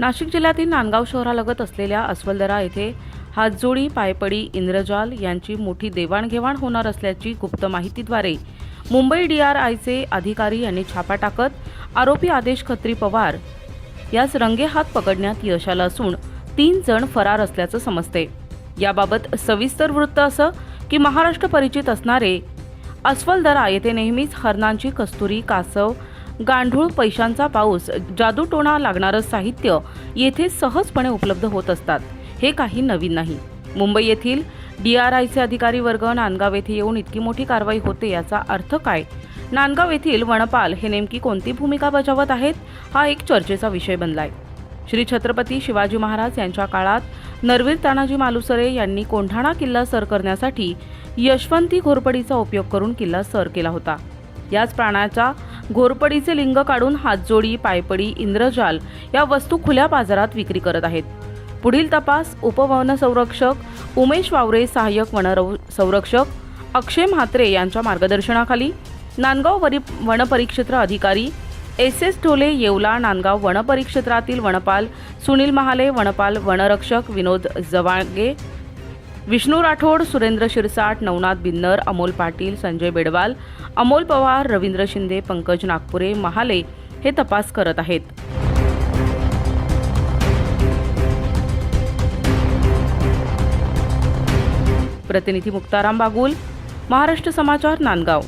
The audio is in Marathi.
नाशिक जिल्ह्यातील नांदगाव शहरालगत असलेल्या अस्वलदरा येथे हातजोडी पायपडी इंद्रजाल यांची मोठी देवाणघेवाण होणार असल्याची गुप्त माहितीद्वारे मुंबई डी आर आयचे अधिकारी यांनी छापा टाकत आरोपी आदेश खत्री पवार यास रंगेहात पकडण्यात यश आलं असून तीन जण फरार असल्याचं समजते. याबाबत सविस्तर वृत्त असं की महाराष्ट्र परिचित असणारे अस्वलदरा येथे नेहमीच हरणांची कस्तुरी कासव गांढूळ पैशांचा पाऊस जादूटोणा लागणारं साहित्य येथे सहजपणे उपलब्ध होत असतात. हे काही नवीन नाही. मुंबई येथील डी आर आयचे अधिकारी वर्ग नांदगाव येथे येऊन इतकी मोठी कारवाई होते याचा अर्थ काय? नांदगाव येथील वनपाल हे नेमकी कोणती भूमिका बजावत आहेत? हा एक चर्चेचा विषय बनलाय. श्री छत्रपती शिवाजी महाराज यांच्या काळात नरवीर तानाजी मालुसरे यांनी कोंढाणा किल्ला सर करण्यासाठी यशवंती घोरपडीचा उपयोग करून किल्ला सर केला होता. याच प्राण्याचा घोरपडीचे लिंग काढून हातजोडी पायपडी इंद्रजाल या वस्तू खुल्या बाजारात विक्री करत आहेत. पुढील तपास उपवन संरक्षक उमेश वावरे सहाय्यक वनरव संरक्षक अक्षय म्हात्रे यांच्या मार्गदर्शनाखाली नांदगाव वरी वनपरिक्षेत्र अधिकारी एस एस ढोले येवला नांदगाव वनपरिक्षेत्रातील वनपाल सुनील महाले वनपाल वनरक्षक विनोद जवागे विष्णू राठोड सुरेंद्र शिरसाट नवनाथ बिन्नर अमोल पाटील संजय बेडवाल अमोल पवार रवींद्र शिंदे पंकज नागपुरे महाले हे तपास करत आहेत. प्रतिनिधी मुक्ताराम बागुल महाराष्ट्र समाचार नांदगाव.